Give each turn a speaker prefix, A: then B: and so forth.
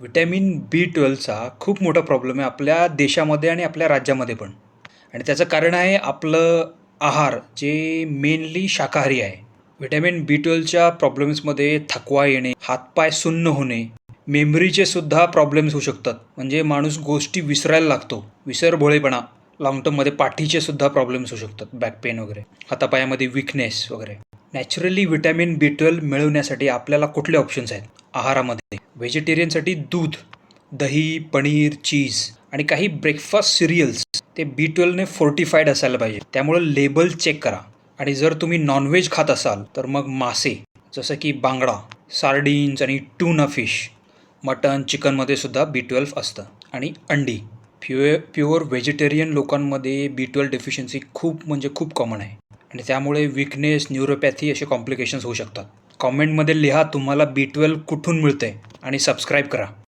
A: Vitamin बी ट्वेल्वचा खूप मोठा problem आहे आपल्या देशामध्ये आणि आपल्या राज्यामध्ये पण. आणि त्याचं कारण आहे आपलं आहार जे मेनली शाकाहारी आहे. व्हिटॅमिन बी ट्वेल्वच्या प्रॉब्लेम्समध्ये थकवा येणे हातपाय सुन्न होणे मेमरीचे सुद्धा प्रॉब्लेम्स होऊ शकतात. म्हणजे माणूस गोष्टी विसरायला लागतो. विसरभोळेपणा लॉंग टर्ममध्ये पाठीचे सुद्धा प्रॉब्लेम्स होऊ शकतात बॅक पेन वगैरे हातापायामध्ये विकनेस वगैरे. नॅचरली व्हिटॅमिन बी ट्वेल्व मिळवण्यासाठी आपल्याला कुठले ऑप्शन्स आहेत? आहारामध्ये. व्हेजिटेरियनसाठी दूध दही पनीर चीज आणि काही ब्रेकफास्ट सिरियल्स ते बी ट्वेल्वने फोर्टिफाईड असायला पाहिजे. त्यामुळं लेबल चेक करा. आणि जर तुम्ही नॉनव्हेज खात असाल तर मग मासे जसं की बांगडा सार्डिन्स आणि टूना फिश मटन चिकनमध्ये सुद्धा बी ट्वेल्व असतं. आणि अंडी प्युअर प्युअर व्हेजिटेरियन लोकांमध्ये बी ट्वेल्व डेफिशियन्सी खूप म्हणजे खूप कॉमन आहे. आणि त्यामुळे विकनेस न्यूरोपॅथी असे कॉम्प्लिकेशन्स होऊ शकतात. कॉमेंटमध्ये लिहा तुम्हाला बी ट्वेल्व कुठून मिळते आणि सबस्क्राईब करा.